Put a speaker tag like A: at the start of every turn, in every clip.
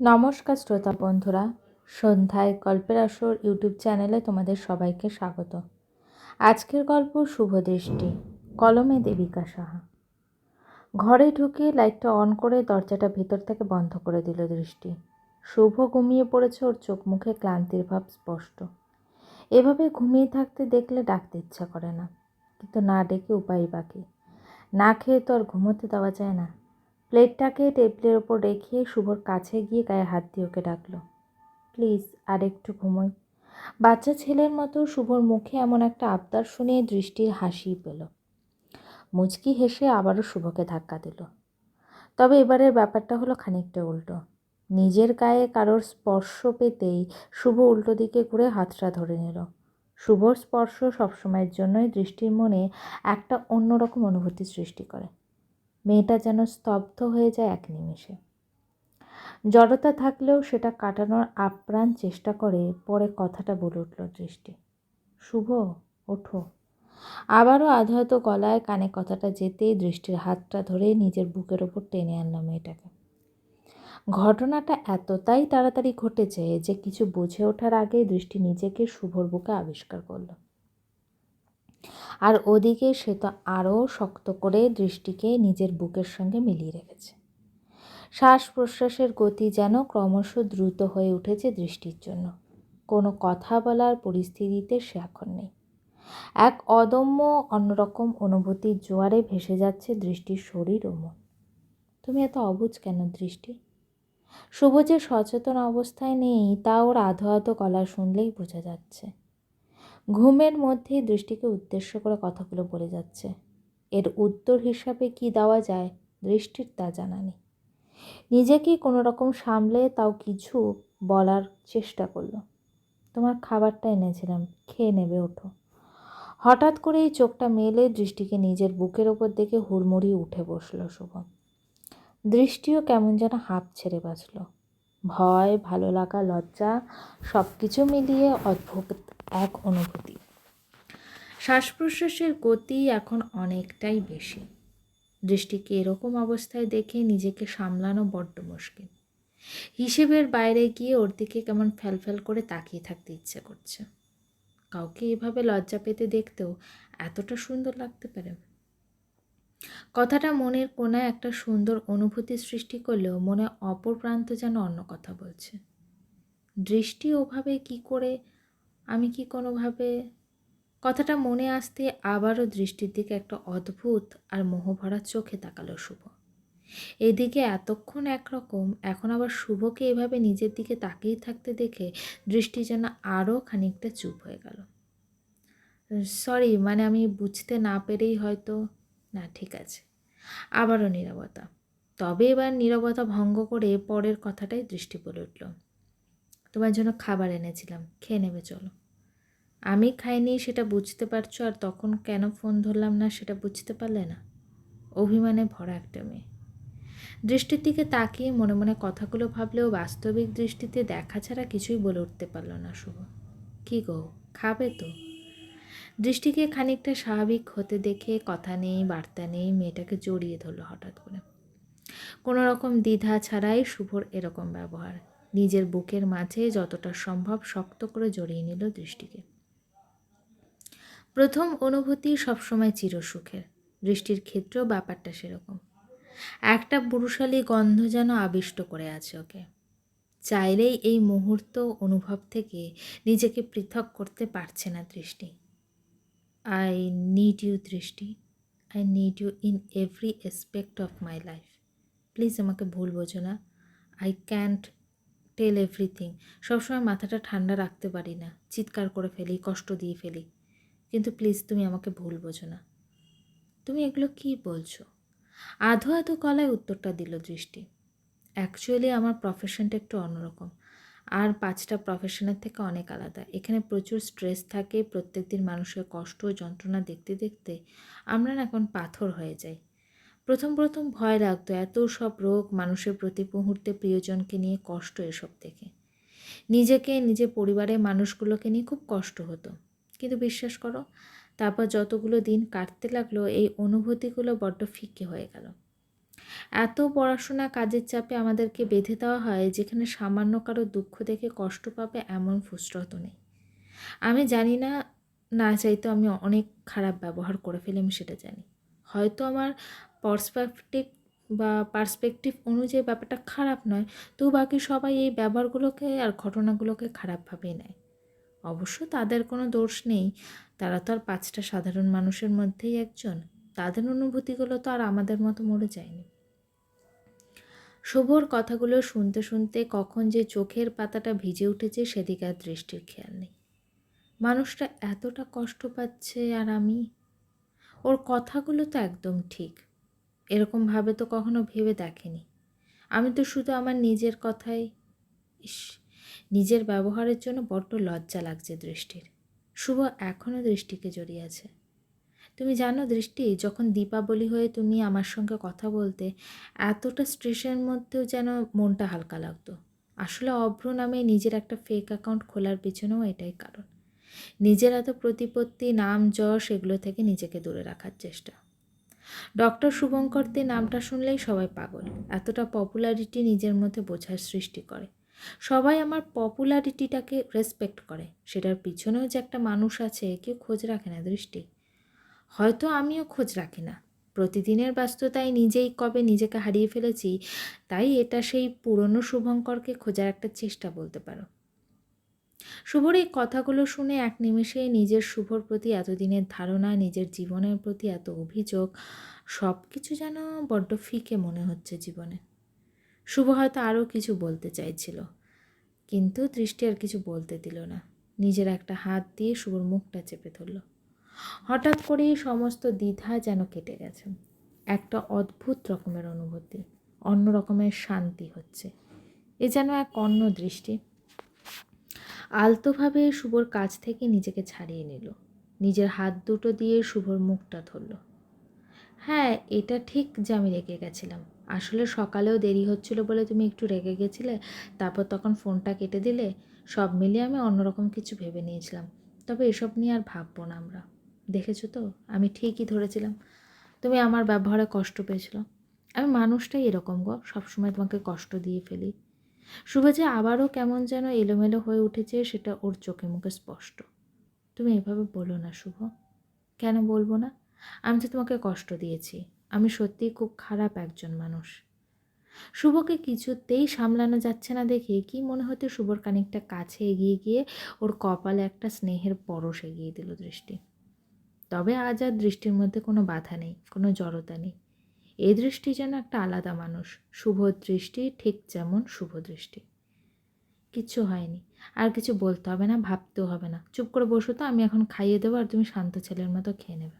A: নমস্কার শ্রোতা বন্ধুরা, সন্ধ্যায় গল্পের আসর ইউটিউব চ্যানেলে তোমাদের সবাইকে স্বাগত। আজকের গল্প শুভ দৃষ্টি, কলমে দেবিকা সাহা। ঘরে ঢুকে লাইটটা অন করে দরজাটা ভেতর থেকে বন্ধ করে দিল দৃষ্টি। শুভ ঘুমিয়ে পড়েছে, ওর চোখ মুখে ক্লান্তির ভাব স্পষ্ট। এভাবে ঘুমিয়ে থাকতে দেখলে ডাকতে ইচ্ছা করে না, কিন্তু না ডেকে উপায় বাকি। না খেয়ে তো আর ঘুমোতে দেওয়া যায় না। প্লেটটাকে টেবিলের ওপর রেখে শুভর কাছে গিয়ে গায়ে হাত দিয়ে ওকে ডাকলো। প্লিজ আর একটু ঘুমোই। বাচ্চা ছেলের মতো শুভর মুখে এমন একটা আবদার শুনে দৃষ্টির হাসি পেল। মুচকি হেসে আবারও শুভকে ধাক্কা দিল। তবে এবারের ব্যাপারটা হলো খানিকটা উল্টো। নিজের গায়ে কারোর স্পর্শ পেতেই শুভ উল্টো দিকে ঘুরে হাতটা ধরে নিল। শুভর স্পর্শ সবসময়ের জন্যই দৃষ্টির মনে একটা অন্যরকম অনুভূতি সৃষ্টি করে। মেয়েটা যেন স্তব্ধ হয়ে যায় এক নিমেষে। জড়তা থাকলেও সেটা কাটানোর আপ্রাণ চেষ্টা করে, পরে কথাটা বলে উঠল দৃষ্টি। শুভ, ওঠো। আবারও আধাহত গলায় কানে কথাটা যেতেই দৃষ্টির হাতটা ধরে নিজের বুকের ওপর টেনে আনলাম মেয়েটাকে। ঘটনাটা এতটাই তাড়াতাড়ি ঘটেছে যে কিছু বুঝে ওঠার আগেই দৃষ্টি নিজেকে শুভর বুকে আবিষ্কার করল। আর ওদিকে সে তো আরও শক্ত করে দৃষ্টিকে নিজের বুকের সঙ্গে মিলিয়ে রেখেছে। শ্বাস প্রশ্বাসের গতি যেন ক্রমশ দ্রুত হয়ে উঠেছে দৃষ্টির জন্য। কোনো কথা বলার পরিস্থিতিতে সে এখন নেই। এক অদম্য অন্যরকম অনুভূতির জোয়ারে ভেসে যাচ্ছে দৃষ্টির শরীর ও মন। তুমি এত অবুজ কেন দৃষ্টি? শুভ যে সচেতন অবস্থায় নেই, তা ওর আধো আধো গলা শুনলেই বোঝা যাচ্ছে। ঘুমের মধ্যেই দৃষ্টিকে উদ্দেশ্য করে কথাগুলো বলে যাচ্ছে। এর উত্তর হিসাবে কি দেওয়া যায় দৃষ্টির তা জানা নেই। নিজেকে কোনো রকম সামলে তাও কিছু বলার চেষ্টা করল। তোমার খাবারটা এনেছিলাম, খেয়ে নেবে, ওঠো। হঠাৎ করে এই চোখটা মেলে দৃষ্টিকে নিজের বুকের ওপর দেখে হুড়মুড়ি উঠে বসল শুভম। দৃষ্টিও কেমন যেন হাঁপ ছেড়ে বাঁচল। ভয়, ভালো লাগা, লজ্জা সব কিছু মিলিয়ে অদ্ভুত এক অনুভূতি। শ্বাস প্রশ্বাসের গতি এখন অনেকটাই বেশি। দৃষ্টিকে এরকম অবস্থায় দেখে নিজেকে সামলানো বড্ড মুশকিল। হিসেবের বাইরে গিয়ে ওর দিকে কেমন ফ্যালফ্যাল করে তাকিয়ে থাকতে ইচ্ছে করছে। কাউকে এভাবে লজ্জা পেতে দেখতেও এতটা সুন্দর লাগতে পারে। কথাটা মনের কোনায় একটা সুন্দর অনুভূতি সৃষ্টি করলেও মনে অপর প্রান্ত যেন অন্য কথা বলছে। দৃষ্টি ওভাবে কি করে আমি কি কোনোভাবে? কথাটা মনে আসতে আবারও দৃষ্টির দিকে একটা অদ্ভুত আর মোহভরা চোখে তাকালো শুভ। এদিকে এতক্ষণ একরকম, এখন আবার শুভকে এভাবে নিজের দিকে তাকিয়ে থাকতে দেখে দৃষ্টি যেন আরও খানিকটা চুপ হয়ে গেল। সরি মানে আমি বুঝতে না পেরেই হয়তো। না, ঠিক আছে। আবারও নিরবতা। তবে এবার নিরবতা ভঙ্গ করে পরের কথাটাই দৃষ্টি পড়ে উঠল। তোমার জন্য খাবার এনেছিলাম, খেয়ে নেবে, চলো। আমি খাইনি, সেটা বুঝতে পারছ, আর তখন কেন ফোন ধরলাম না সেটা বুঝতে পারলে না? অভিমানে ভরা একটা মেয়ে। দৃষ্টির দিকে তাকিয়ে মনে মনে কথাগুলো ভাবলেও বাস্তবিক দৃষ্টিতে দেখা ছাড়া কিছুই বলে উঠতে পারল না শুভ। কি গো, খাবে তো? দৃষ্টিকে খানিকটা স্বাভাবিক হতে দেখে কথা নেই, বার্তা নেই, মেয়েটাকে জড়িয়ে ধরলো হঠাৎ করে। কোনো রকম দ্বিধা ছাড়াই শুভর এরকম ব্যবহার। নিজের বুকের মাঝে যতটা সম্ভব শক্ত করে জড়িয়ে নিল দৃষ্টিকে। প্রথম অনুভূতি সবসময় চিরসুখের। দৃষ্টির ক্ষেত্রেও ব্যাপারটা সেরকম। একটা পুরুষালী গন্ধ যেন আবিষ্ট করে আছে ওকে। চাইলেই এই মুহূর্ত অনুভব থেকে নিজেকে পৃথক করতে পারছে না Drishti. I need you Drishti. I need you in every aspect of my life please আমাকে ভুল বোঝো না। আই ক্যান্ট টেল এভরিথিং সবসময় মাথাটা ঠান্ডা রাখতে পারি না। চিৎকার করে ফেলি, কষ্ট দিয়ে ফেলি। কিন্তু প্লিজ তুমি আমাকে ভুল বোঝো না। তুমি এগুলো কী বলছো? আধো আধো কলায় উত্তরটা দিল দৃষ্টি। অ্যাকচুয়ালি আমার প্রফেশনটা একটু অন্যরকম। আর পাঁচটা প্রফেশনের থেকে অনেক আলাদা। এখানে প্রচুর স্ট্রেস থাকে প্রত্যেক দিন মানুষের কষ্ট ও যন্ত্রণা দেখতে দেখতে আমরা না এখন পাথর হয়ে যাই। প্রথম প্রথম ভয় লাগতো এত সব রোগ মানুষের প্রতি মুহূর্তে প্রিয়জনকে নিয়ে কষ্ট এসব থেকে নিজেকে, নিজের পরিবারের মানুষগুলোকে নিয়ে খুব কষ্ট হতো। কিন্তু বিশ্বাস করো, তারপর যতগুলো দিন কাটতে লাগল, এই অনুভূতিগুলো বড্ড ফিকে হয়ে গেল। এত পড়াশোনা কাজের চাপে আমাদেরকে বেঁধে দেওয়া হয়, যেখানে সামান্য কারও দুঃখ দেখে কষ্ট পাবে এমন ফুসরত নেই। আমি জানি না না চাইতো আমি অনেক খারাপ ব্যবহার করে ফেলি, আমি সেটা জানি। হয়তো আমার পার্সপেক্টিভ বা পার্সপেক্টিভ অনুযায়ী ব্যাপারটা খারাপ নয়, তো বাকি সবাই এই ব্যবহারগুলোকে আর ঘটনাগুলোকে খারাপভাবেই নেয়। অবশ্য তাদের কোনো দোষ নেই। তারা তো আর পাঁচটা সাধারণ মানুষের মধ্যেই একজন। তাদের অনুভূতিগুলো তো আর আমাদের মতো মরে যায়নি। শুভর কথাগুলো শুনতে শুনতে কখন যে চোখের পাতাটা ভিজে উঠেছে সেদিকে আর দৃষ্টির খেয়াল নেই। মানুষটা এতটা কষ্ট পাচ্ছে আর আমি? ওর কথাগুলো তো একদম ঠিক। এরকমভাবে তো কখনো ভেবে দেখেনি। আমি তো শুধু আমার নিজের কথাই। ইস নিজের ব্যবহারের জন্য বড্ড লজ্জা লাগছে দৃষ্টির। শুভ এখনও দৃষ্টিকে জড়িয়ে আছে। তুমি জানো দৃষ্টি, যখন দীপাবলি হয়ে তুমি আমার সঙ্গে কথা বলতে, এতটা স্ট্রেসের মধ্যেও যেন মনটা হালকা লাগতো। আসলে অভ্র নামে নিজের একটা ফেক অ্যাকাউন্ট খোলার পিছনেও এটাই কারণ। নিজের এত প্রতিপত্তি, নাম, যশ, এগুলো থেকে নিজেকে দূরে রাখার চেষ্টা। ডক্টর শুভঙ্কর দে নামটা শুনলেই সবাই পাগল। এতটা পপুলারিটি নিজের মধ্যে বোঝার সৃষ্টি করে। সবাই আমার পপুলারিটিটাকে রেসপেক্ট করে। সেটার পিছনেও যে একটা মানুষ আছে, কেউ খোঁজ রাখে না দৃষ্টি। হয়তো আমিও খোঁজ রাখি না। প্রতিদিনের ব্যস্ততায় নিজেই কবে নিজেকে হারিয়ে ফেলেছি, তাই এটা সেই পুরনো শুভঙ্করকে খোঁজার একটা চেষ্টা বলতে পারো। শুভর এই কথাগুলো শুনে এক নিমেষে নিজের শুভর প্রতি এতদিনের ধারণা, নিজের জীবনের প্রতি এত অভিযোগ সব কিছু যেন বড্ড ফিকে মনে হচ্ছে জীবনে। শুভ হয়তো আরও কিছু বলতে চাইছিল। কিন্তু দৃষ্টি আর কিছু বলতে দিল না। নিজের একটা হাত দিয়ে শুভর মুখটা চেপে ধরল। হঠাৎ করেই সমস্ত দ্বিধা যেন কেটে গেছে। একটা অদ্ভুত রকমের অনুভূতি, অন্য রকমের শান্তি হচ্ছে। এ যেন এক অন্য দৃষ্টি। আলতোভাবে শুভর কাছ থেকে নিজেকে ছাড়িয়ে নিল। নিজের হাত দুটো দিয়ে শুভর মুখটা ধরল। হ্যাঁ এটা ঠিক যে আমি রেগে গেছিলাম। আসলে সকালেও দেরি হচ্ছিল বলে তুমি একটু রেগে গেছিলে, তারপর তখন ফোনটা কেটে দিলে, সব মিলিয়ে আমি অন্যরকম কিছু ভেবে নিয়েছিলাম। তবে এসব নিয়ে আর ভাববো না আমরা। দেখেছ তো? আমি ঠিকই ধরেছিলাম। তুমি আমার ব্যবহারে কষ্ট পেয়েছিল। আমি মানুষটাই এরকম গো, সবসময় তোমাকে কষ্ট দিয়ে ফেলি। শুভ যে আবারও কেমন যেন এলোমেলো হয়ে উঠেছে, সেটা ওর চোখে মুখে স্পষ্ট। তুমি এভাবে বলো না শুভ। কেন বলব না? আমি তো তোমাকে কষ্ট দিয়েছি, আমি সত্যিই খুব খারাপ একজন মানুষ। শুভকে কিছুতেই সামলানো যাচ্ছে না দেখে কি মনে হতে শুভর খানিকটা কাছে এগিয়ে গিয়ে ওর কপালে একটা স্নেহের পরশ এগিয়ে দিল দৃষ্টি। তবে আজ আর দৃষ্টির মধ্যে কোনো বাধা নেই, কোনো জড়তা নেই। এই দৃষ্টি যেন একটা আলাদা মানুষ, শুভ দৃষ্টি ঠিক যেমন শুভ দৃষ্টি। কিচ্ছু হয়নি, আর কিছু বলতে হবে না, ভাবতেও হবে না। চুপ করে বসো তো, আমি এখন খাইয়ে দেবো আর তুমি শান্ত ছেলের মতো খেয়ে নেবে।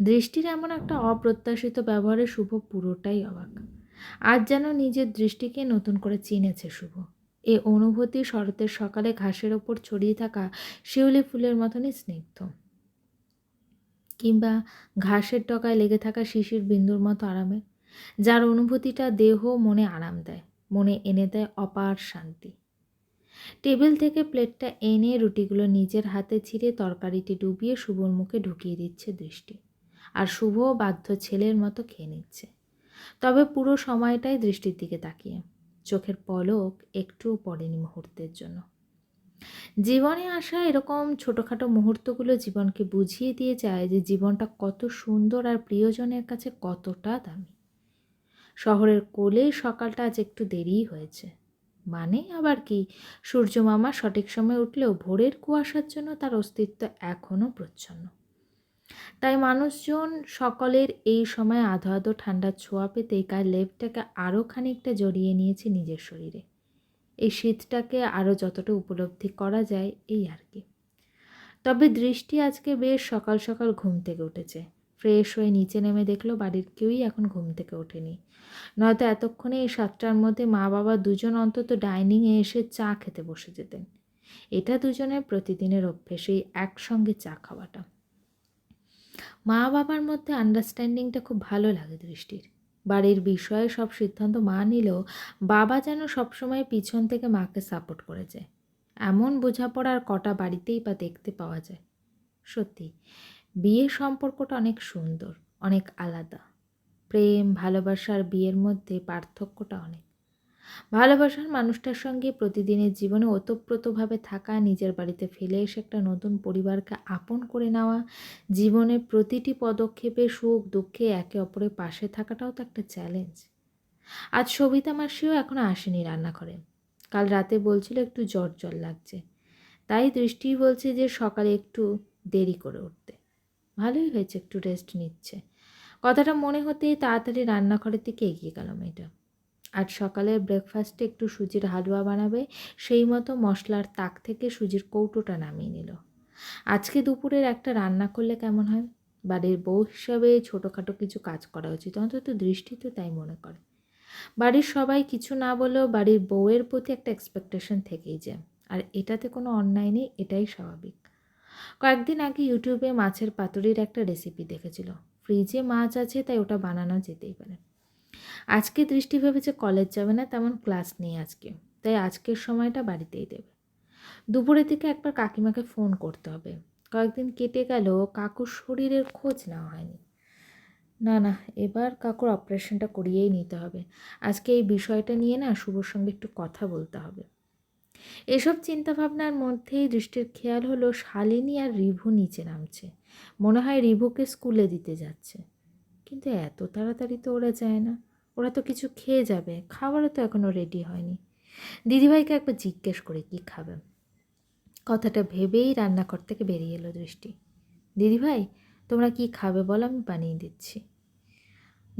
A: দৃষ্টির এমন একটা অপ্রত্যাশিত ব্যবহারে শুভ পুরোটাই অবাক। আজ যেন নিজের দৃষ্টিকে নতুন করে চিনেছে শুভ। এ অনুভূতি শরতের সকালে ঘাসের ওপর ছড়িয়ে থাকা শিউলি ফুলের মতনই স্নিগ্ধ। কিংবা ঘাসের ডগায় লেগে থাকা শিশির বিন্দুর মতো আরামে, যার অনুভূতিটা দেহ মনে আরাম দেয়, মনে এনে দেয় অপার শান্তি। টেবিল থেকে প্লেটটা এনে রুটিগুলো নিজের হাতে ছিঁড়ে তরকারিটি ডুবিয়ে শুভর মুখে ঢুকিয়ে দিচ্ছে দৃষ্টি। আর শুভ বাধ্য ছেলের মতো খেয়ে নিচ্ছে। তবে পুরো সময়টাই দৃষ্টির দিকে তাকিয়ে। চোখের পলক একটুও পড়েনি মুহূর্তের জন্য। জীবনে আসা এরকম ছোটোখাটো মুহূর্তগুলো জীবনকে বুঝিয়ে দিয়ে যায় যে জীবনটা কত সুন্দর আর প্রিয়জনের কাছে কতটা দামি। শহরের কোলে সকালটা আজ একটু দেরিই হয়েছে। মানে আবার কি সূর্য মামা সঠিক সময় উঠলেও ভোরের কুয়াশার জন্য তার অস্তিত্ব এখনও প্রচ্ছন্ন। তাই মানুষজন সকলের এই সময় আধো আধো ঠান্ডার ছোঁয়া পেতে গায়ের লেপটাকে আরও খানিকটা জড়িয়ে নিয়েছে নিজের শরীরে। এই শীতটাকে আরও যতটা উপলব্ধি করা যায়, এই আর কি। তবে দৃষ্টি আজকে বেশ সকাল সকাল ঘুম থেকে উঠেছে। ফ্রেশ হয়ে নিচে নেমে দেখল বাড়ির কেউই এখন ঘুম থেকে ওঠেনি। নয়তো এতক্ষণে এই সাতটার মধ্যে মা বাবা দুজন অন্তত ডাইনিংয়ে এসে চা খেতে বসে যেতেন। এটা দুজনের প্রতিদিনের অভ্যেস, এই একসঙ্গে চা খাওয়াটা। মা বাবার মধ্যে আন্ডারস্ট্যান্ডিংটা খুব ভালো লাগে দৃষ্টির। বাড়ির বিষয়ে সব সিদ্ধান্ত মা নিলেও বাবা যেন সবসময় পিছন থেকে মাকে সাপোর্ট করেছে। এমন বোঝাপড়ার কটা বাড়িতেই বা দেখতে পাওয়া যায়। সত্যি বিয়ের সম্পর্কটা অনেক সুন্দর, অনেক আলাদা। প্রেম, ভালোবাসার বিয়ের মধ্যে পার্থক্যটা অনেক। ভালোবাসার মানুষটার সঙ্গে প্রতিদিনের জীবনে ওতপ্রোতভাবে থাকা, নিজের বাড়িতে ফেলে এসে একটা নতুন পরিবারকে আপন করে নেওয়া জীবনের প্রতিটি পদক্ষেপে সুখ, দুঃখে একে অপরের পাশে থাকাটাও তো একটা চ্যালেঞ্জ আজ সবিতা মাসিও এখনও আসেনি রান্না করে কাল রাতে বলছিল একটু জ্বর জ্বর লাগছে। তাই দৃষ্টি বলছে যে সকালে একটু দেরি করে উঠতে। ভালোই হয়েছে একটু রেস্ট নিচ্ছে। কথাটা মনে হতেই তাড়াতাড়ি রান্নাঘরের দিকে এগিয়ে গেল মেয়েটা। আজ সকালের ব্রেকফাস্টে একটু সুজির হালুয়া বানাবে। সেই মতো মশলার তাক থেকে সুজির কৌটোটা নামিয়ে নিল। আজকে দুপুরের একটা রান্না করলে কেমন হয়? বাড়ির বউ হিসাবে ছোটোখাটো কিছু কাজ করা উচিত, অন্তত দৃষ্টি তো তাই মনে করে। বাড়ির সবাই কিছু না বলেও বাড়ির বউয়ের প্রতি একটা এক্সপেকটেশন থেকেই যায়। আর এটাতে কোনো অন্যায় নেই, এটাই স্বাভাবিক। কয়েকদিন আগে ইউটিউবে মাছের পাতুরির একটা রেসিপি দেখেছিল। ফ্রিজে মাছ আছে, তাই ওটা বানানো যেতেই পারে। আজকে দৃষ্টি ভেবেছে কলেজ যাবে না, তেমন ক্লাস নেই আজকে। তাই আজকের সময়টা বাড়িতেই দেবে। দুপুরের দিকে একবার কাকিমাকে ফোন করতে হবে। কয়েকদিন কেটে গেল, কাকুর শরীরের খোঁজ নেওয়া হয়নি। না না, এবার কাকুর অপারেশনটা করিয়েই নিতে হবে। আজকে এই বিষয়টা নিয়ে না শুভর সঙ্গে একটু কথা বলতে হবে। এসব চিন্তাভাবনার মধ্যেই দৃষ্টির খেয়াল হলো শালিনী আর রিভু নিচে নামছে। মনে হয় রিভুকে স্কুলে দিতে যাচ্ছে। কিন্তু এত তাড়াতাড়ি তো ওরা যায় না। ওরা তো কিছু খেয়ে যাবে। খাবারও তো এখনও রেডি হয়নি। দিদিভাইকে একবার জিজ্ঞেস করে, কি খাবে? কথাটা ভেবেই রান্নাঘর থেকে বেরিয়ে এলো দৃষ্টি। দিদিভাই, তোমরা কি খাবে বলো, আমি বানিয়ে দিচ্ছি।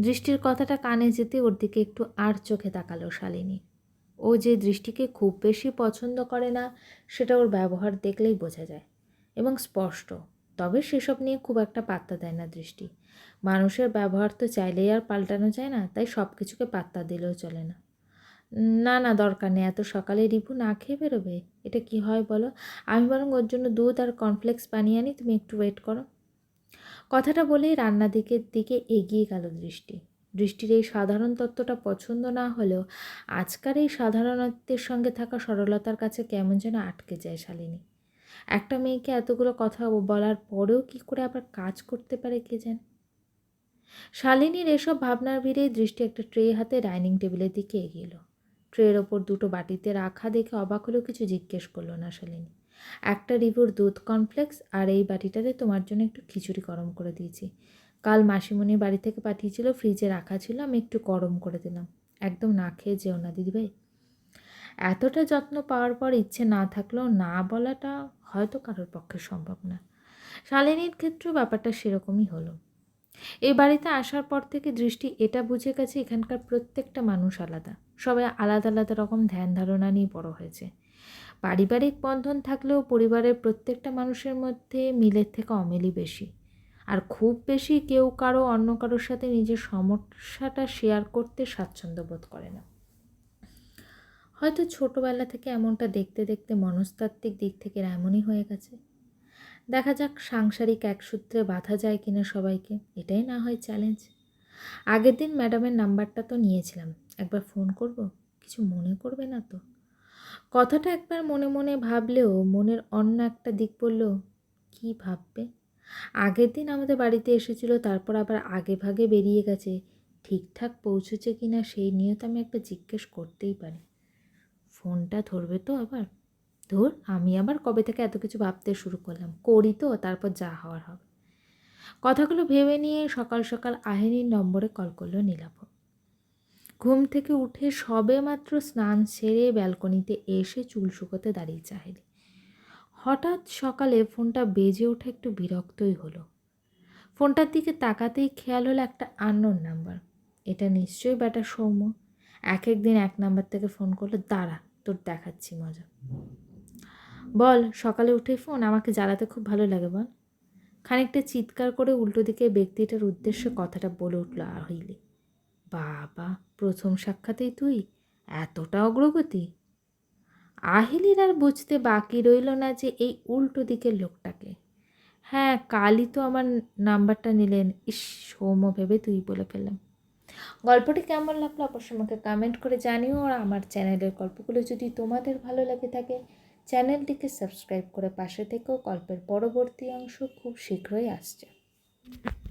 A: দৃষ্টির কথাটা কানে যেতে ওর দিকে একটু আর চোখে তাকালো শালিনী। ও যে দৃষ্টিকে খুব বেশি পছন্দ করে না, সেটা ওর ব্যবহার দেখলেই বোঝা যায়। এবং স্পষ্ট। তবে সেসব নিয়ে খুব একটা পাত্তা দেয় না দৃষ্টি। মানুষের ব্যবহার তো চাইলেই আর পাল্টানো যায় না, তাই সব কিছুকে পাত্তা দিলেও চলে না। না না, দরকার নেই, এত সকালে রিভু না খেয়ে বেরোবে? এটা কি হয় বলো? আমি বরং ওর জন্য দুধ আর কর্নফ্লেক্স বানিয়ে আনি, তুমি একটু ওয়েট করো। কথাটা বলেই রান্না দিকের দিকে এগিয়ে গেল দৃষ্টি। দৃষ্টির এই সাধারণ তত্ত্বটা পছন্দ না হলেও আজকার এই সাধারণত্বের সঙ্গে থাকা সরলতার কাছে কেমন যেন আটকে যায় শালিনী। একটা মেয়েকে এতগুলো কথা বলার পরেও কি করে আবার কাজ করতে পারে কে জানে? শালিনীর এসব ভাবনার ভিড়েই দৃষ্টি একটা ট্রে হাতে ডাইনিং টেবিলের দিকে এগিয়ে এলো। ট্রের ওপর দুটো বাটিতে রাখা দেখে অবাক হলেও কিছু জিজ্ঞেস করল না শালিনী। একটা রিভুর দুধ কমপ্লেক্স আর এই বাটিটাতে তোমার জন্য একটু খিচুড়ি গরম করে দিয়েছি। কাল মাসিমণি বাড়ি থেকে পাঠিয়েছিল, ফ্রিজে রাখা ছিল, আমি একটু গরম করে দিলাম। একদম না খেয়ে যেও না, দিদিভাই। এতটা যত্ন পাওয়ার পর ইচ্ছে না থাকলেও না বলাটা হয়তো কারোর পক্ষে সম্ভব না। শালিনীর ক্ষেত্রেও ব্যাপারটা সেরকমই হলো। এই বাড়িতে আসার পর থেকে দৃষ্টি এটা বুঝে গেছে এখানকার প্রত্যেকটা মানুষ আলাদা। সবাই আলাদা আলাদা রকম ধ্যান ধারণা নিয়ে বড় হয়েছে। পারিবারিক বন্ধন থাকলেও পরিবারের প্রত্যেকটা মানুষের মধ্যে মিলের থেকে অমিলই বেশি। আর খুব বেশি কেউ কারও অন্য কারোর সাথে নিজের সমস্যাটা শেয়ার করতে স্বাচ্ছন্দ্য বোধ করে না। হয়তো ছোটোবেলা থেকে এমনটা দেখতে দেখতে মনস্তাত্ত্বিক দিক থেকে এমনই হয়ে গেছে। দেখা যাক সাংসারিক এক সূত্রে বাঁধা যায় কিনা সবাইকে, এটাই না হয় চ্যালেঞ্জ আগের দিন ম্যাডামের নাম্বারটা তো নিয়েছিলাম, একবার ফোন করব, কিছু মনে করবে না তো। কথাটা একবার মনে মনে ভাবলেও মনের অন্য একটা দিক বলল, কি ভাববে? আগের দিন আমাদের বাড়িতে এসেছিল, তারপর আবার আগে ভাগে বেরিয়ে গেছে, ঠিকঠাক পৌঁছেছে কি না সেই নিয়ে তো আমি একবার জিজ্ঞেস করতেই পারি। ফোনটা ধরবে তো আবার? ধর, আমি আবার কবে থেকে এত কিছু ভাবতে শুরু করলাম। করি তো, তারপর যা হওয়ার হবে। কথাগুলো ভেবে নিয়ে সকাল সকাল আহিনীর নম্বরে কল করল নীলাভ। ঘুম থেকে উঠে সবে মাত্র স্নান সেরে ব্যালকনিতে এসে চুল শুকোতে দাঁড়িয়ে আহিনী হঠাৎ সকালে ফোনটা বেজে ওঠে একটু বিরক্তই হলো। ফোনটার দিকে তাকাতেই খেয়াল হলো একটা আননোন নাম্বার। এটা নিশ্চয়ই ব্যাটা সৌম্য। এক এক দিন এক নাম্বার থেকে ফোন করল, দাঁড়া, তোর দেখাচ্ছি মজা। বল, সকালে উঠে ফোন, আমাকে জ্বালাতে খুব ভালো লাগে বল। খানিকটা চিৎকার করে উল্টো দিকে ব্যক্তিটার উদ্দেশ্যে কথাটা বলে উঠল হইলি বাবা, প্রথম সাক্ষাতেই তুই? এতটা অগ্রগতি? আহিলির আর বুঝতে বাকি রইল না যে এই উল্টো দিকের লোকটাকে। হ্যাঁ কালই তো আমার নাম্বারটা নিলেন। ইস, সৌম্য ভেবে তুই বলে ফেললাম। গল্পটি কেমন লাগল অবশ্যই আমাকে কমেন্ট করে জানিও, আর আমার চ্যানেলের গল্পগুলো যদি তোমাদের ভালো লাগে থাকে চ্যানেলটিকে সাবস্ক্রাইব করে পাশে থেকেও গল্পের পরবর্তী অংশ খুব শীঘ্রই আসছে।